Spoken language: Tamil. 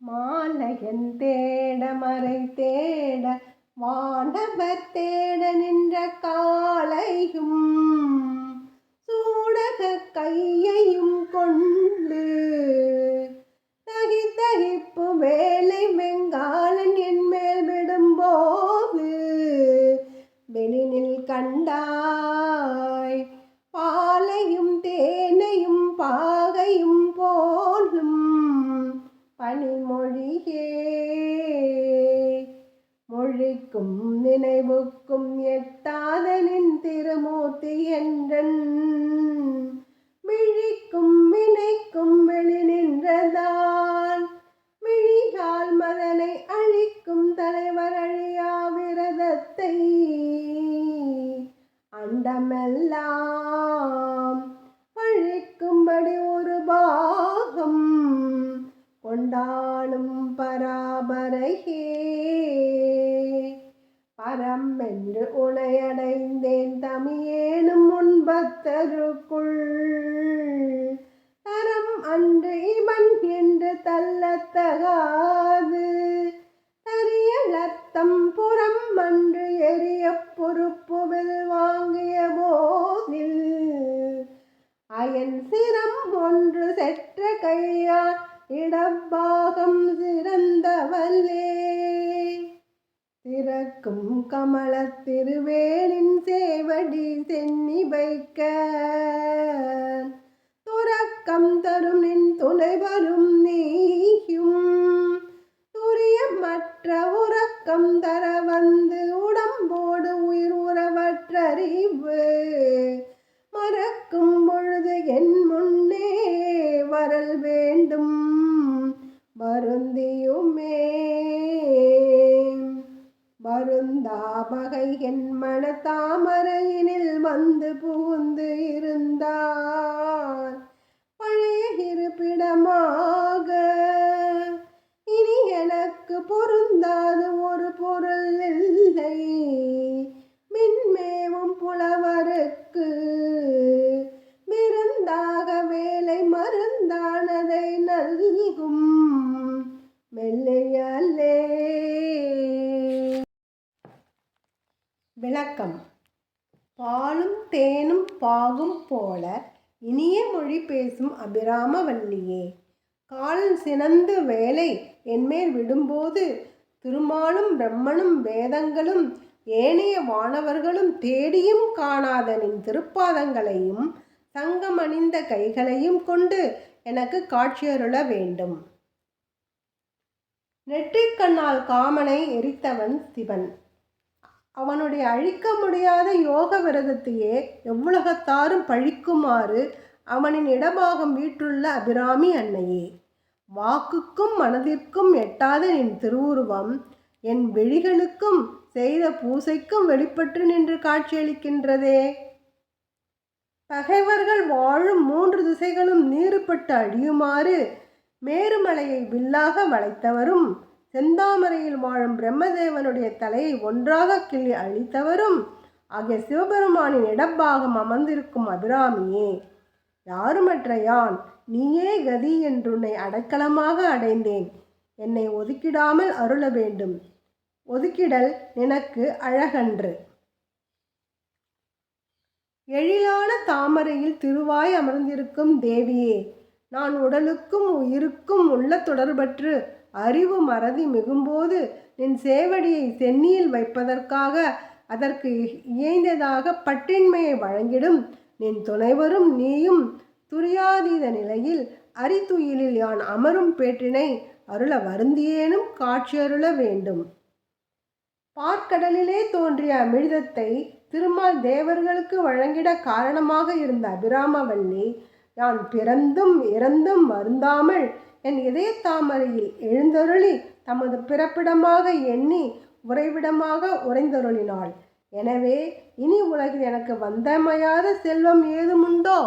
மாலையன் தேட மறை தேட வானவர் தேட நின்ற காலையும் மொழிக்கும் நினைவுக்கும் எட்டாதனின் திருமூர்த்தி என்றன். விழிக்கும் வினைக்கும் வெளி நின்றதான் விழிகால் மதனை அழிக்கும் தலைவர் அழியா விரதத்தை. அண்டமெல்லாம் அழிக்கும்படி ஒரு பாகம் கொண்டாடும் பராபரையே பரம் என்று உனையடைந்தேன் தமியேனும் முன்பத்தருக்குள் தரம் அன்று இவன் என்று தள்ளத்தகாது. தரிய தரியலத்தம் புறம் அன்று எரிய பொறுப்புவில் வாங்கிய போதில். அயன் சிரம் ஒன்று செற்ற கையால் இடப்பாகம் சிறந்தவல்லே திறக்கும் கமல திருவேலின் சேவடி சென்னி வைக்க துறக்கம் தரும் நின் துணை வரும் நீயும். துரிய மற்ற உறக்கம் தர வந்து உடம்போடு உயிர் உறவற்றறிவு. மறக்கும் பொழுது என் முன்னே வரல் வேண்டும். வருந்தியுமே வருந்தா பகை என் மன தாமரையினில் வந்து புகுந்து இருந்தார் பழைய இருப்பிடமா விளக்கம் பாலும் தேனும் பாகும் போல இனிய மொழி பேசும் அபிராம வல்லியே காலன் சினந்து வேலை என்மேல் விடும்போது திருமாலும் பிரம்மனும் வேதங்களும் ஏனைய வானவர்களும் தேடியும் காணாத நின் திருப்பாதங்களையும் தங்கமணிந்த கைகளையும் கொண்டு எனக்கு காட்சியருள வேண்டும். நெற்றிக்கண்ணால் காமனை எரித்தவன் சிவன். அவனுடைய அழிக்க முடியாத யோக விரதத்தையே எவ்வுலகத்தாரும் பழிக்குமாறு அவனின் இடமாகம் வீற்றுள்ள அபிராமி அன்னையே. வாக்குக்கும் மனதிற்கும் எட்டாத நின் திருவுருவம் என் விழிகளுக்கும் செய்த பூசைக்கும் வெளிப்பட்டு நின்று காட்சியளிக்கின்றதே. பகைவர்கள் வாழும் மூன்று திசைகளும் நீருப்பட்டு அழியுமாறு மேருமலையை வில்லாக வளைத்தவரும் செந்தாமரையில் வாழும் பிரம்மதேவனுடைய தலையை ஒன்றாக கிள்ளி அழித்தவரும் ஆகிய சிவபெருமானின் இடப்பாகம் அமர்ந்திருக்கும் அபிராமியே. யாருமற்ற யான் நீயே கதி என்றுன்னை அடைக்கலமாக அடைந்தேன். என்னை ஒதுக்கிடாமல் அருள வேண்டும். ஒதுக்கிடல் எனக்கு அழகன்று. எழிலான தாமரையில் திருவாய் அமர்ந்திருக்கும் தேவியே நான் உடலுக்கும் உயிருக்கும் உள்ள தொடர்பற்று அறிவு மறதி மிகும்போது நின் சேவடியை சென்னியில் வைப்பதற்காக அதற்கு இயைந்ததாக பட்டின்மையை வழங்கிடும். நின் துணைவரும் நீயும் துரியாதீத நிலையில் அரித்துயிலில் யான் அமரும் பேற்றினை அருள வருந்தியேனும் காட்சியருள வேண்டும். பார்க்கடலிலே தோன்றிய அமிழ்தத்தை திருமால் தேவர்களுக்கு வழங்கிட காரணமாக இருந்த அபிராமவல்லி யான் பிறந்தும் இறந்தும் வருந்தாமல் என் இதய தாமரையில் எழுந்தருளி தமது பிறப்பிடமாக எண்ணி உறைவிடமாக உறைந்தருளினாள். எனவே இனி உலகில் எனக்கு வந்தமையாத செல்வம் ஏதுமுண்டோ?